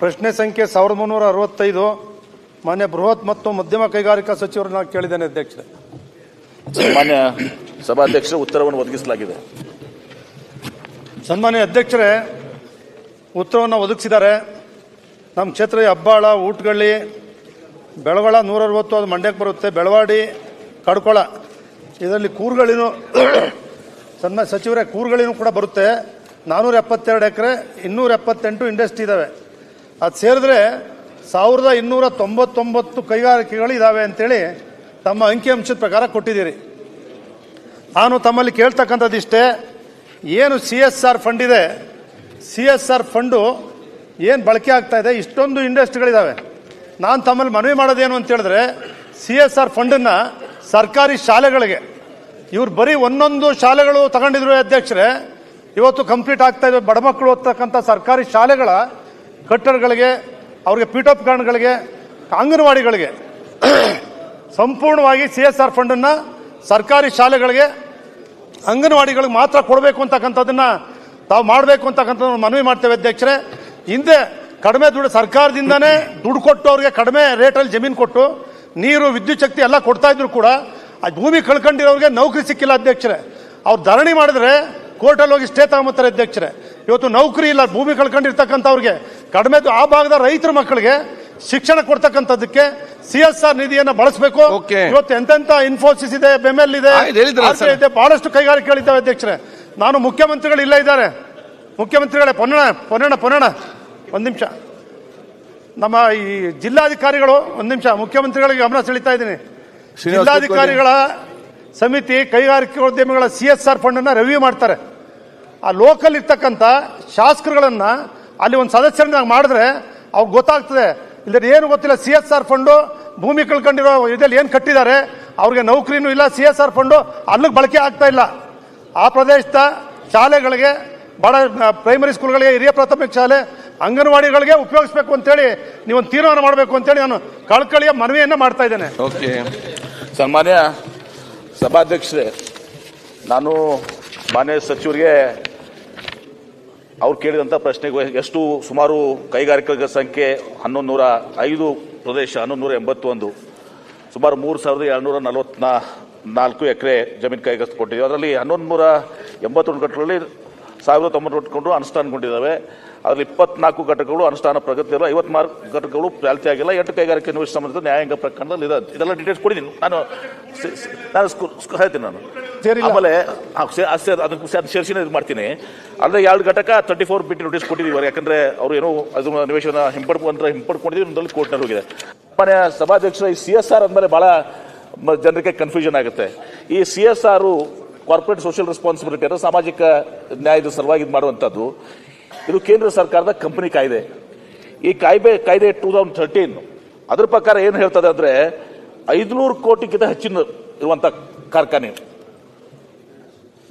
ಪ್ರಶ್ನೆ ಸಂಖ್ಯೆ ಸಾವಿರದ ಮುನ್ನೂರ ಅರವತ್ತೈದು. ಮಾನ್ಯ ಬೃಹತ್ ಮತ್ತು ಮಧ್ಯಮ ಕೈಗಾರಿಕಾ ಸಚಿವರು ನಾನು ಕೇಳಿದ್ದೇನೆ ಅಧ್ಯಕ್ಷರೇ. ಸನ್ಮಾನ್ಯ ಸಭಾಧ್ಯಕ್ಷರ ಉತ್ತರವನ್ನು ಒದಗಿಸಲಾಗಿದೆ. ಸನ್ಮಾನ್ಯ ಅಧ್ಯಕ್ಷರೇ ಉತ್ತರವನ್ನು ಒದಗಿಸಿದ್ದಾರೆ. ನಮ್ಮ ಕ್ಷೇತ್ರ ಹಬ್ಬಾಳ ಊಟಗಳ್ಳಿ ಬೆಳಗೊಳ ನೂರ ಅರವತ್ತು ಅದು ಮಂಡ್ಯಕ್ಕೆ ಬರುತ್ತೆ. ಬೆಳವಾಡಿ ಕಡ್ಕೊಳ. ಇದರಲ್ಲಿ ಕೂರ್ಗಳಿನೂ ಸನ್ಮಾನ್ಯ ಸಚಿವರೇ ಕೂರುಗಳಿನೂ ಕೂಡ ಬರುತ್ತೆ. ನಾನ್ನೂರ ಎಪ್ಪತ್ತೆರಡು ಎಕರೆ ಇನ್ನೂರ ಎಪ್ಪತ್ತೆಂಟು ಇಂಡಸ್ಟ್ರಿ ಇದ್ದಾವೆ ಅದು ಸೇರಿದ್ರೆ ಸಾವಿರದ ಇನ್ನೂರ ತೊಂಬತ್ತೊಂಬತ್ತು ಕೈಗಾರಿಕೆಗಳು ಇದ್ದಾವೆ ಅಂತೇಳಿ ತಮ್ಮ ಅಂಕಿಅಂಶದ ಪ್ರಕಾರ ಕೊಟ್ಟಿದ್ದೀರಿ. ನಾನು ತಮ್ಮಲ್ಲಿ ಕೇಳ್ತಕ್ಕಂಥದ್ದಿಷ್ಟೇ, ಏನು ಸಿ ಎಸ್ ಆರ್ ಫಂಡ್ ಇದೆ, ಸಿ ಎಸ್ ಆರ್ ಫಂಡು ಏನು ಬಳಕೆ ಆಗ್ತಾ ಇದೆ, ಇಷ್ಟೊಂದು ಇಂಡಸ್ಟ್ರಿಗಳಿದ್ದಾವೆ ನಾನು ತಮ್ಮಲ್ಲಿ ಮನವಿ ಮಾಡೋದೇನು ಅಂತ ಹೇಳಿದ್ರೆ, ಸಿ ಎಸ್ ಆರ್ ಫಂಡನ್ನು ಸರ್ಕಾರಿ ಶಾಲೆಗಳಿಗೆ, ಇವ್ರು ಬರೀ ಒಂದೊಂದು ಶಾಲೆಗಳು ತಗೊಂಡಿದ್ರು ಅಧ್ಯಕ್ಷರೇ, ಇವತ್ತು ಕಂಪ್ಲೀಟ್ ಆಗ್ತಾ ಇದೆ, ಬಡ ಮಕ್ಕಳು ಓದ್ತಕ್ಕಂಥ ಸರ್ಕಾರಿ ಶಾಲೆಗಳ ಕಟ್ಟಡಗಳಿಗೆ, ಅವ್ರಿಗೆ ಪೀಠೋಪಕರಣಗಳಿಗೆ, ಅಂಗನವಾಡಿಗಳಿಗೆ ಸಂಪೂರ್ಣವಾಗಿ ಸಿ ಎಸ್ ಆರ್ ಫಂಡನ್ನು ಸರ್ಕಾರಿ ಶಾಲೆಗಳಿಗೆ, ಅಂಗನವಾಡಿಗಳಿಗೆ ಮಾತ್ರ ಕೊಡಬೇಕು ಅಂತಕ್ಕಂಥದ್ದನ್ನು ತಾವು ಮಾಡಬೇಕು ಅಂತಕ್ಕಂಥದ್ದು ಮನವಿ ಮಾಡ್ತೇವೆ ಅಧ್ಯಕ್ಷರೇ. ಹಿಂದೆ ಕಡಿಮೆ ದುಡ್ಡು ಸರ್ಕಾರದಿಂದನೇ ದುಡ್ಡು ಕೊಟ್ಟು ಅವ್ರಿಗೆ ಕಡಿಮೆ ರೇಟಲ್ಲಿ ಜಮೀನು ಕೊಟ್ಟು, ನೀರು, ವಿದ್ಯುತ್ ಶಕ್ತಿ ಎಲ್ಲ ಕೊಡ್ತಾ ಇದ್ರು ಕೂಡ ಆ ಭೂಮಿ ಕಳ್ಕೊಂಡಿರೋರಿಗೆ ನೌಕರಿ ಸಿಕ್ಕಿಲ್ಲ ಅಧ್ಯಕ್ಷರೇ. ಅವ್ರು ಧರಣಿ ಮಾಡಿದ್ರೆ ಕೋರ್ಟಲ್ಲಿ ಹೋಗಿ ಸ್ಟೇ ತಗೊಂಬತ್ತಾರೆ ಅಧ್ಯಕ್ಷರೇ. ಇವತ್ತು ನೌಕರಿ ಇಲ್ಲ, ಭೂಮಿ ಕಳ್ಕೊಂಡಿರ್ತಕ್ಕಂಥವ್ರಿಗೆ. ಕಡಿಮೆ ಆ ಭಾಗದ ರೈತರ ಮಕ್ಕಳಿಗೆ ಶಿಕ್ಷಣ ಕೊಡ್ತಕ್ಕಂಥದ್ದಕ್ಕೆ ಸಿ ಎಸ್ ಆರ್ ನಿಧಿಯನ್ನು ಬಳಸಬೇಕು. ಇವತ್ತು ಎಂತೆಂತ ಇನ್ಫೋಸಿಸ್ ಇದೆ ಬೆಮೆಲ್ ಇದೆ. ಇದೆ ಬಹಳಷ್ಟು ಕೈಗಾರಿಕೆಗಳಿದ್ದಾವೆ ಅಧ್ಯಕ್ಷರೇ. ನಾನು ಮುಖ್ಯಮಂತ್ರಿಗಳು ಇಲ್ಲ ಇದ್ದಾರೆ. ಮುಖ್ಯಮಂತ್ರಿಗಳೇ ಪೊನ್ನಣ ಪೊನ್ನಣ ಪೊನ್ನಣ. ಒಂದು ನಿಮಿಷ. ನಮ್ಮ ಈ ಜಿಲ್ಲಾಧಿಕಾರಿಗಳು ಒಂದು ನಿಮಿಷ ಮುಖ್ಯಮಂತ್ರಿಗಳಿಗೆ ಗಮನ ಸೆಳಿತಾ ಇದ್ದೀನಿ. ಜಿಲ್ಲಾಧಿಕಾರಿಗಳ ಸಮಿತಿ ಕೈಗಾರಿಕೋದ್ಯಮಿಗಳ ಸಿ ಎಸ್ ಆರ್ ಫಂಡನ್ನು ರಿವ್ಯೂ ಮಾಡ್ತಾರೆ. ಆ ಲೋಕಲ್ ಇರ್ತಕ್ಕಂಥ ಶಾಸಕರುಗಳನ್ನ ಅಲ್ಲಿ ಒಂದು ಸದಸ್ಯರನ್ನ ಮಾಡಿದ್ರೆ ಅವ್ರಿಗೆ ಗೊತ್ತಾಗ್ತದೆ. ಇಲ್ಲದ್ರೆ ಏನು ಗೊತ್ತಿಲ್ಲ, ಸಿ ಎಸ್ ಆರ್ ಫಂಡು ಭೂಮಿ ಕಳ್ಕೊಂಡಿರೋ ಇದಲ್ಲಿ ಏನು ಕಟ್ಟಿದ್ದಾರೆ, ಅವ್ರಿಗೆ ನೌಕರಿನೂ ಇಲ್ಲ, ಸಿ ಎಸ್ ಆರ್ ಫಂಡು ಅಲ್ಲಿಗೆ ಬಳಕೆ ಆಗ್ತಾ ಇಲ್ಲ. ಆ ಪ್ರದೇಶದ ಶಾಲೆಗಳಿಗೆ, ಬಡ ಪ್ರೈಮರಿ ಸ್ಕೂಲ್ಗಳಿಗೆ ಹಿರಿಯ ಪ್ರಾಥಮಿಕ ಶಾಲೆ, ಅಂಗನವಾಡಿಗಳಿಗೆ ಉಪಯೋಗಿಸ್ಬೇಕು ಅಂತೇಳಿ ನೀವೊಂದು ತೀರ್ಮಾನ ಮಾಡಬೇಕು ಅಂತೇಳಿ ನಾನು ಕಳ್ಕಳಿಯ ಮನವಿಯನ್ನು ಮಾಡ್ತಾ ಇದ್ದೇನೆ. ಓಕೆ. ಸನ್ಮಾನ್ಯ ಸಭಾಧ್ಯಕ್ಷರೇ, ನಾನು ಮಾನ್ಯ ಸಚಿವರಿಗೆ ಅವ್ರು ಕೇಳಿದಂಥ ಪ್ರಶ್ನೆಗೆ ಎಷ್ಟು ಸುಮಾರು ಕೈಗಾರಿಕೆಗಳ ಸಂಖ್ಯೆ ಹನ್ನೊಂದು ನೂರ ಐದು ಪ್ರದೇಶ ಹನ್ನೊಂದು ನೂರ ಎಂಬತ್ತೊಂದು. ಸುಮಾರು ಮೂರು ಸಾವಿರದ ಎರಡುನೂರ ನಲವತ್ನಾ, ನಾಲ್ಕು ಎಕರೆ ಜಮೀನು ಕೈಗಾರಿಕೆ ಕೊಟ್ಟಿದ್ದೀವಿ ಅದರಲ್ಲಿ ಹನ್ನೊಂದು ನೂರ ಎಂಬತ್ತೊಂದು ಘಟಕಗಳಲ್ಲಿ ಸಾವಿರದ ತೊಂಬತ್ತೊಂದು ಅನುಷ್ಠಾನಗೊಂಡಿದ್ದಾವೆ. ಅದರಲ್ಲಿ ಇಪ್ಪತ್ನಾಲ್ಕು ಘಟಕಗಳು ಅನುಷ್ಠಾನ ಪ್ರಗತಿಯಲ್ಲ ಐವತ್ನಾಲ್ಕು ಘಟಕಗಳು ಚಾಲ್ತಿ ಆಗಿಲ್ಲ, ಎಂಟು ಕೈಗಾರಿಕೆ ನಿವೇಶ ಸಂಬಂಧಿತ ನ್ಯಾಯಾಂಗ ಪ್ರಕರಣದಲ್ಲಿ ಇದೆ ಇದೆಲ್ಲ ಡೀಟೇಲ್ಸ್ ಕೊಡಿದ್ದೀನಿ ನಾನು. ನಾನು ಹೇಳ್ತೀನಿ ನಾನು. ಸೇರಿಲ್ಲ. ಆಮೇಲೆ ಅದಕ್ಕೆ ಸೇ- ಸೇರಿಸಿನೇ ಇದು ಮಾಡ್ತೀನಿ. ಅಂದ್ರೆ ಎರಡು ಘಟಕ ತರ್ಟಿ ಫೋರ್ ಬಿಟ್ಟು ನೋಟಿಸ್ ಕೊಟ್ಟಿದ್ದೀವಿ ಯಾಕಂದ್ರೆ ಅವರು ಏನೋ ಅದು ನಿವೇಶನ ಹಿಂಪಡ್ಕೊಂಡ್ರೆ ಹಿಂಪಡ್ಕೊಂಡಿದ್ದೀವಿ ಒಂದಲ್ಲಿ ಕೋರ್ಟ್ನಲ್ಲಿ ಹೋಗಿದೆ. ಮನೆ ಸಭಾಧ್ಯಕ್ಷರ, ಈ ಸಿ ಎಸ್ ಆರ್ ಅಂದಮೇಲೆ ಮ- ಜನರಿಗೆ ಕನ್ಫ್ಯೂಷನ್ ಆಗುತ್ತೆ. ಈ C S R corporate social responsibility ಅಂದರೆ ಸಾಮಾಜಿಕ ನ್ಯಾಯದ ಸಲುವಾಗಿ ಇದು ಮಾಡುವಂಥದ್ದು. ಇದು ಕೇಂದ್ರ ಸರ್ಕಾರದ ಕಂಪನಿ ಕಾಯ್ದೆ. ಈ ಕಾಯ್ದೆ ಕಾಯ್ದೆ ಟೂ ತೌಸಂಡ್ ಥರ್ಟೀನ್ ಅದ್ರ ಪ್ರಕಾರ ಏನು ಹೇಳ್ತದೆ ಅಂದ್ರೆ ಐದುನೂರು ಕೋಟಿಗಿಂತ ಹೆಚ್ಚಿನ ಇರುವಂತ ಕಾರ್ಖಾನೆ.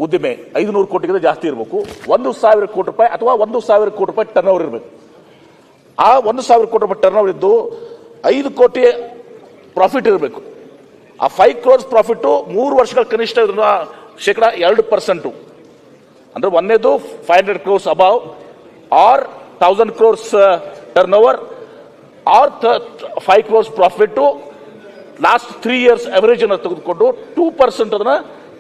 ಉದ್ದಿಮೆ ಐದುನೂರು ಕೋಟಿಗಿಂತ ಜಾಸ್ತಿ ಇರಬೇಕು. ಒಂದು ಸಾವಿರ ಕೋಟಿ ರೂಪಾಯಿ ಅಥವಾ ಒಂದು ಸಾವಿರ ಕೋಟಿ ರೂಪಾಯಿ ಟರ್ನ್ ಓವರ್ ಇರಬೇಕು. ಆ ಒಂದು ಸಾವಿರ ಕೋಟಿ ರೂಪಾಯಿ ಟರ್ನ್ ಓವರ್ ಇದ್ದು ಐದು ಕೋಟಿ ಪ್ರಾಫಿಟ್ ಇರಬೇಕು. ಆ ಫೈವ್ ಕ್ರೋರ್ಸ್ ಪ್ರಾಫಿಟ್ ಮೂರು ವರ್ಷಗಳ ಕನಿಷ್ಠ ಶೇಕಡ ಎರಡು ಪರ್ಸೆಂಟು ಅಂದ್ರೆ ಒಂದೇದು five hundred crores above or thousand crores turnover or five crores profit last three years average ಅನ್ನು ತೆಗೆದುಕೊಂಡು ಟೂ ಪರ್ಸೆಂಟ್ ಅದನ್ನ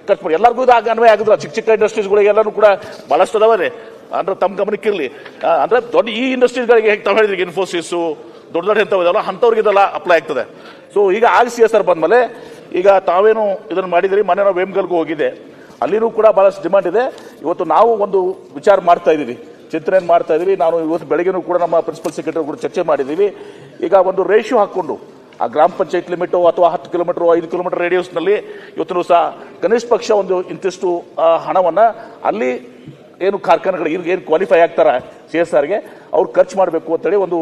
ಖರ್ಚು ಎಲ್ಲರಿಗೂ ಇದು ಆಗ ಅನ್ವಯ ಆಗುದಿಲ್ಲ. ಚಿಕ್ಕ ಚಿಕ್ಕ ಇಂಡಸ್ಟ್ರೀಸ್ಗಳಿಗೆ ಎಲ್ಲರೂ ಕೂಡ ಅದಾವ ಅದಾವೆ ಅಂದ್ರೆ ತಮ್ಮ ಗಮನಕ್ಕೆ ಇರಲಿ ಅಂದ್ರೆ ದೊಡ್ಡ ಈ ಇಂಡಸ್ಟ್ರೀಸ್ಗಳಿಗೆ ಹೇಗೆ ತಾವು ಹೇಳಿದ್ರಿ ಇನ್ಫೋಸಿಸ್ ದೊಡ್ಡ ದೊಡ್ಡ ಎಂತ ಇದಾವಲ್ಲ ಅಂಥವ್ರಿಗೆ ಇದೆಲ್ಲ ಅಪ್ಲೈ ಆಗ್ತದೆ. ಸೊ ಈಗ ಆಗ ಸಿ ಎಸ್ ಆರ್ ಬಂದ್ಮೇಲೆ ಈಗ ತಾವೇನು ಇದನ್ನು ಮಾಡಿದ್ರಿ ಮನೆ ನಾವು ವೇಮ್ಗಲ್ಗೂ ಹೋಗಿದೆ ಅಲ್ಲಿನೂ ಕೂಡ ಭಾಳಷ್ಟು ಡಿಮಾಂಡ್ ಇದೆ. ಇವತ್ತು ನಾವು ಒಂದು ವಿಚಾರ ಮಾಡ್ತಾ ಇದ್ದೀವಿ. ಚಿಂತನೆ ಮಾಡ್ತಾ ಇದ್ದೀವಿ. ನಾನು ಇವತ್ತು ಬೆಳಗ್ಗೆನೂ ಕೂಡ ನಮ್ಮ ಪ್ರಿನ್ಸಿಪಲ್ ಸೆಕ್ರೆಟರಿ ಕೂಡ ಚರ್ಚೆ ಮಾಡಿದ್ದೀವಿ. ಈಗ ಒಂದು ರೇಷಿಯೋ ಹಾಕೊಂಡು ಆ ಗ್ರಾಮ ಪಂಚಾಯತ್ ಲಿಮಿಟು ಅಥವಾ ಹತ್ತು ಕಿಲೋಮೀಟರ್, ಐದು ಕಿಲೋಮೀಟರ್ ರೇಡಿಯಸ್ನಲ್ಲಿ ಇವತ್ತು ಸಹ ಕನಿಷ್ಠ ಪಕ್ಷ ಒಂದು ಇಂತಿಷ್ಟು ಹಣವನ್ನು ಅಲ್ಲಿ ಏನು ಕಾರ್ಖಾನೆಗಳು ಈಗ ಏನು ಕ್ವಾಲಿಫೈ ಆಗ್ತಾರೆ ಸಿ ಎಸ್ ಆರ್ಗೆ, ಅವ್ರು ಖರ್ಚು ಮಾಡಬೇಕು ಅಂತೇಳಿ ಒಂದು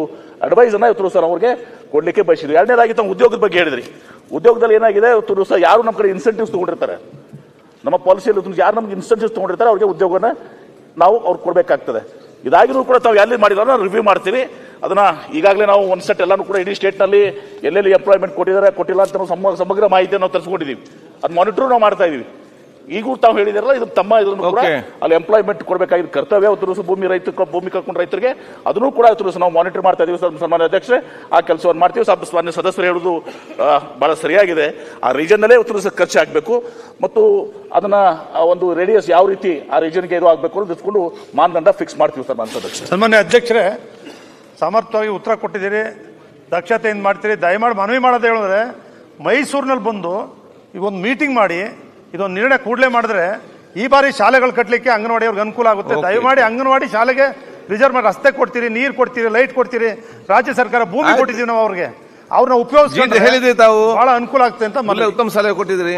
ಅಡ್ವೈಸನ್ನು ಇವತ್ತು ಸರ್ ಅವ್ರಿಗೆ ಕೊಡಲಿಕ್ಕೆ ಬಯಸಿದ್ರು ಎರಡನೇದಾಗಿ ತಮ್ಮ ಉದ್ಯೋಗದ ಬಗ್ಗೆ ಹೇಳಿದ್ರಿ. ಉದ್ಯೋಗದಲ್ಲಿ ಏನಾಗಿದೆ ಇವತ್ತು ಸಹ ಯಾರು ನಮ್ಮ ಕಡೆ ಇನ್ಸೆಂಟಿವ್ಸ್ ತೊಗೊಂಡಿರ್ತಾರೆ. ನಮ್ಮ ಪಾಲಿಸಿಯಲ್ಲಿ ಯಾರು ನಮ್ಗೆ ಇನ್ಸೆಂಟಿವ್ಸ್ ತೊಗೊಂಡಿರ್ತಾರೆ, ಅವ್ರಿಗೆ ಉದ್ಯೋಗನ ನಾವು ಅವ್ರು ಕೊಡಬೇಕಾಗ್ತದೆ. ಇದಾಗಿನೂ ಕೂಡ ತಾವು ಎಲ್ಲಿ ಮಾಡಿದಾರೋ ರಿವ್ಯೂ ಮಾಡ್ತೀವಿ. ಅದನ್ನ ಈಗಾಗಲೇ ನಾವು ಒಂದು ಸೆಟ್ ಎಲ್ಲಾನು ಕೂಡ ಇಡೀ ಸ್ಟೇಟ್ನಲ್ಲಿ ಎಲ್ಲೆಲ್ಲಿ ಎಂಪ್ಲಾಯ್ಮೆಂಟ್ ಕೊಟ್ಟಿದ್ದಾರೆ, ಕೊಟ್ಟಿಲ್ಲ ಅಂತ ಸಮ- ಸಮಗ್ರ ಮಾಹಿತಿಯನ್ನು ನಾವು ತರಿಸ್ಕೊಂಡಿದ್ದೀವಿ ಅದು ಮಾನಿಟರ್ ನಾವು ಮಾಡ್ತಾ ಇದೀವಿ. ಈಗೂ ತಾವು ಹೇಳಿದಿರಲ್ಲ ಇದು ತಮ್ಮ ಇದನ್ನು ಕೂಡ. ಅಲ್ಲಿ ಎಂಪ್ಲಾಯ್ಮೆಂಟ್ ಕೊಡಬೇಕಾಗಿದ್ದು ಕರ್ತವ್ಯ. ಉತ್ತರ ದಿವಸ ಭೂಮಿ ರೈತ ಭೂಮಿ ಕರ್ಕೊಂಡು ರೈತರಿಗೆ ಅದನ್ನು ಕೂಡ ಇವತ್ತು ದಿವಸ ನಾವು ಮಾನಿಟರ್ ಮಾಡ್ತಾ ಇದೀವಿ. ಸರ್ ಸನ್ಮಾನ್ಯ ಅಧ್ಯಕ್ಷರೇ ಆ ಕೆಲಸವನ್ನು ಮಾಡ್ತೀವಿ. ಸ್ವಲ್ಪ ಮಾನ್ಯ ಸದಸ್ಯರು ಹೇಳುದು ಬಹಳ ಸರಿಯಾಗಿದೆ. ಆ ರೀಜನ್ನಲ್ಲೇ ಖರ್ಚಾಗಬೇಕು ಖರ್ಚು ಆಗಬೇಕು. ಮತ್ತು ಅದನ್ನ ಆ ಒಂದು ರೇಡಿಯಸ್ ಯಾವ ರೀತಿ ಆ ರೀಜನ್ಗೆ ಇದು ಆಗಬೇಕು ಅಂತ ಇಟ್ಕೊಂಡು ಮಾನದಂಡ ಫಿಕ್ಸ್ ಮಾಡ್ತೀವಿ ಸರ್ ಮಾನ್ಯ ಅಧ್ಯಕ್ಷ ಸನ್ಮಾನ್ಯ ಅಧ್ಯಕ್ಷರೇ ಸಮರ್ಥವಾಗಿ ಉತ್ತರ ಕೊಟ್ಟಿದ್ದೀರಿ ದಕ್ಷತೆಯಿಂದ ಮಾಡ್ತೀರಿ. ದಯಮಾಡಿ ಮನವಿ ಮಾಡೋದು ಹೇಳಿದ್ರೆ ಮೈಸೂರಿನಲ್ಲಿ ಬಂದು ಈ ಒಂದು ಮೀಟಿಂಗ್ ಮಾಡಿ ಇದೊಂದು ನಿರ್ಣಯ ಕೂಡಲೇ ಮಾಡಿದ್ರೆ ಈ ಬಾರಿ ಶಾಲೆಗಳು ಕಟ್ಟಲಿಕ್ಕೆ ಅಂಗನವಾಡಿಯವ್ರಿಗೆ ಅನುಕೂಲ ಆಗುತ್ತೆ. ದಯಮಾಡಿ ಅಂಗನವಾಡಿ ಶಾಲೆಗೆ ರಿಸರ್ವ್ ಮಾಡಿ ರಸ್ತೆ ಕೊಡ್ತೀರಿ ನೀರು ಕೊಡ್ತೀರಿ ಲೈಟ್ ಕೊಡ್ತೀರಿ. ರಾಜ್ಯ ಸರ್ಕಾರ ಭೂಮಿ ಕೊಟ್ಟಿದ್ದೀವಿ ನಾವು ಅವ್ರಿಗೆ. ಅವ್ರನ್ನ ಉಪಯೋಗಿಸಿ ಹೇಳಿದ್ರಿ ತಾವು. ಬಹಳ ಅನುಕೂಲ ಆಗ್ತದೆ ಅಂತ ಮೊದಲೇ ಉತ್ತಮ ಸಲಹೆ ಕೊಟ್ಟಿದ್ರಿ